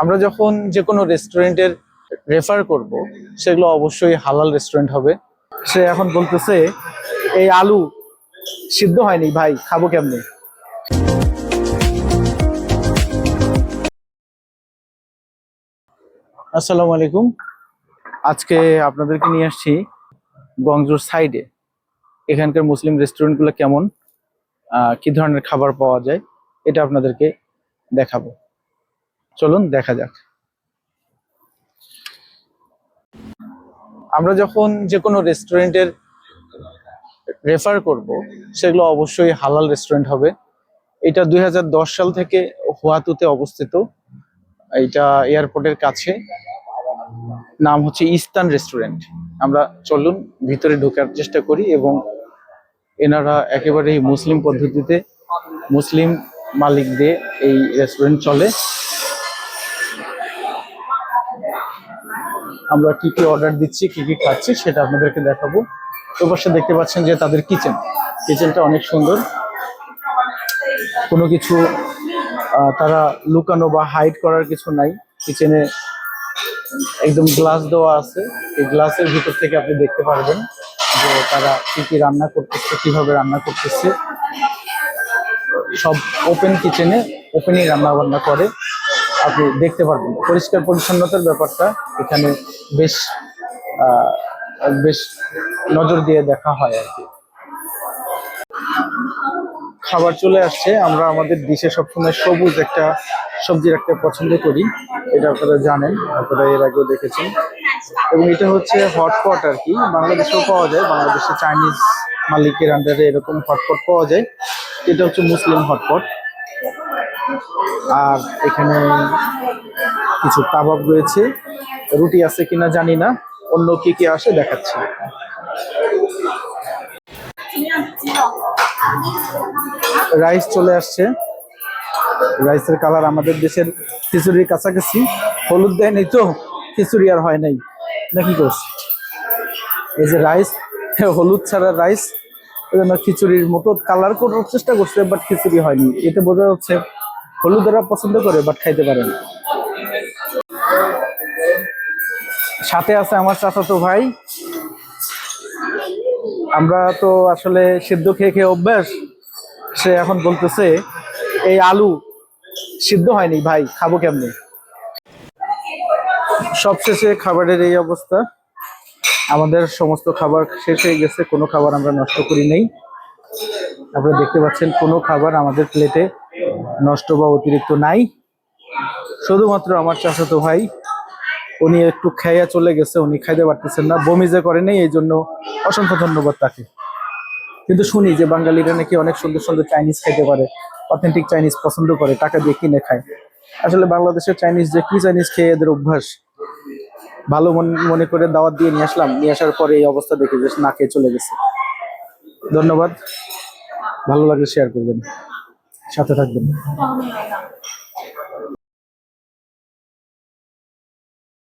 আমরা যখন যে কোনো রেস্টুরেন্টের রেফার করব, সেগুলো অবশ্যই হালাল রেস্টুরেন্ট হবে। সে এখন বলতেছে, এই আলু সিদ্ধ হয়নি, ভাই, খাব কেমনি? আসসালামু আলাইকুম। আজকে আপনাদেরকে নিয়ে আসছি গংজুর সাইডে। এখানকার মুসলিম রেস্টুরেন্টগুলো কেমন? কি ধরনের খাবার পাওয়া যায়? এটা আপনাদেরকে দেখাবো। চলুন দেখা যাক। আমরা যখন যে কোনো রেস্টুরেন্টের রেফার করব, সেগুলো অবশ্যই হালাল রেস্টুরেন্ট হবে। এটা দুই হাজার দশ সাল থেকে হুয়াতুতে অবস্থিত। এটা এয়ারপোর্টের কাছে। নাম হচ্ছে ইস্তান রেস্টুরেন্ট আমরা চলুন ভিতরে ঢোকার চেষ্টা করি এবং এনারা একেবারেই মুসলিম পদ্ধতিতে মুসলিম মালিক দিয়ে এই রেস্টুরেন্ট চলে। আমরা কি কি অর্ডার দিচ্ছি, কি কি খাচ্ছি সেটা আপনাদেরকে দেখাবো। তো পাশে দেখতে পাচ্ছেন যে তাদের কিচেন। কিচেনটা অনেক সুন্দর। কোনো কিছু তারা লুকানো বা হাইড করার কিছু নাই। কিচেনে একদম গ্লাস দেওয়া আছে। এই গ্লাসের ভিতর থেকে আপনি দেখতে পারবেন যে তারা কি কি রান্না করতেছে, কীভাবে রান্না করতেছে। সব ওপেন কিচেনে ওপেনই রান্না বান্না করে। আপনি দেখতে পারবেন। পরিষ্কার পরিচ্ছন্নতার ব্যাপারটা এখানে বেশ বেশ নজর দিয়ে দেখা হয় আর কি। খাবার চলে আসছে। আমরা আমাদের দেশে সবসময় সবুজ একটা সবজি রাখতে পছন্দ করি। এটা আপনারা জানেন, আপনারা এর আগেও দেখেছেন। এবং এটা হচ্ছে হটপট আর কি। বাংলাদেশেও পাওয়া যায়, বাংলাদেশে চাইনিজ মালিকের আন্ডারে এরকম হটপট পাওয়া যায়। এটা হচ্ছে মুসলিম হটপট আর এখানে কিছু কাবাব রয়েছে। রুটি আছে কিনা জানি না। অন্য কি কি আসে দেখাচ্ছি। রাইস চলে আসছে। রাইসের কালার আমাদের দেশের খিচুড়ির কাছাকাছি। হলুদ দেয় নেই তো, খিচুড়ি আর হয় নাই। নাকি কোস এই যে রাইস, হলুদ ছাড়া রাইস খিচুড়ির মতো কালার করার চেষ্টা করছে, বাট খিচুড়ি হয়নি। এটা বোঝা যাচ্ছে হলুদ এরা পছন্দ করে বাট খাইতে পারে না। সাথে আছে আমার চাচাতো ভাই। আমরা তো আসলে সিদ্ধ খেয়ে খেয়ে অভ্যাস, সে এখন বলতেছে, এই আলু সিদ্ধ হয়নি, ভাই, খাব কেমনে? সবশেষে খাবারের এই অবস্থা। আমাদের সমস্ত খাবার শেষ হয়ে গেছে, কোনো খাবার আমরা নষ্ট করি নেই। আপনারা দেখতে পাচ্ছেন, কোনো খাবার আমাদের প্লেটে নষ্ট বা অতিরিক্ত নাই। শুধুমাত্র আমার চাচাতো ভাই, উনি একটু খাইয়া চলে গেছে, উনি খাইতে পারতেছেন না, বমি যে করে নেই, এই জন্য অসংখ্য ধন্যবাদ তাকে। কিন্তু শুনি যে বাঙালিরা নাকি অনেক সুন্দর সুন্দর চাইনিজ খাইতে পারে অথেন্টিক চাইনিজ পছন্দ করে, টাকা দিয়ে কিনে খায়। আসলে বাংলাদেশের চাইনিজ যে কি চাইনিজ খেয়ে এদের অভ্যাস, ভালো মন- মনে করে দাওয়াত দিয়ে নিয়ে আসলাম, নিয়ে আসার পরে এই অবস্থা দেখে যে না খেয়ে চলে গেছে। ধন্যবাদ। ভালো লাগলে শেয়ার করবেন। সাথে থাকবেন।